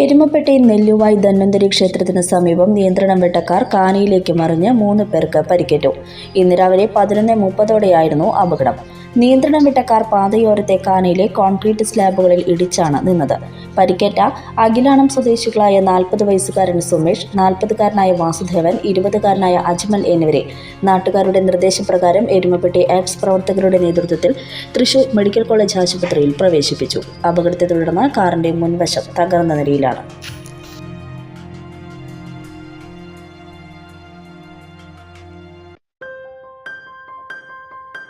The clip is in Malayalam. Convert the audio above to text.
എരുമപ്പെട്ടി നെല്ലുവായ് ധന്വന്തരി ക്ഷേത്രത്തിന് സമീപം നിയന്ത്രണം വിട്ട കാർ കാനയിലേക്ക് മറിഞ്ഞ് മൂന്ന് പേർക്ക് പരിക്കേറ്റു. ഇന്ന് രാവിലെ പതിനൊന്ന് മുപ്പതോടെയായിരുന്നു അപകടം. നിയന്ത്രണം വിട്ട കാർ പാതയോരത്തെ കാനയിലെ കോൺക്രീറ്റ് സ്ലാബുകളിൽ ഇടിച്ചാണ് നിന്നത്. പരിക്കേറ്റ അഖിലാണം സ്വദേശികളായ നാൽപ്പത് വയസ്സുകാരൻ സുമേഷ് നാൽപ്പതുകാരനായ വാസുദേവൻ ഇരുപതുകാരനായ അജ്മൽ എന്നിവരെ നാട്ടുകാരുടെ നിർദ്ദേശപ്രകാരം എരുമപ്പെട്ടി ആപ്സ് പ്രവർത്തകരുടെ നേതൃത്വത്തിൽ തൃശൂർ മെഡിക്കൽ കോളേജ് ആശുപത്രിയിൽ പ്രവേശിപ്പിച്ചു. അപകടത്തെ തുടർന്ന് കാറിന്റെ മുൻവശം തകർന്ന നിലയിലാണ്.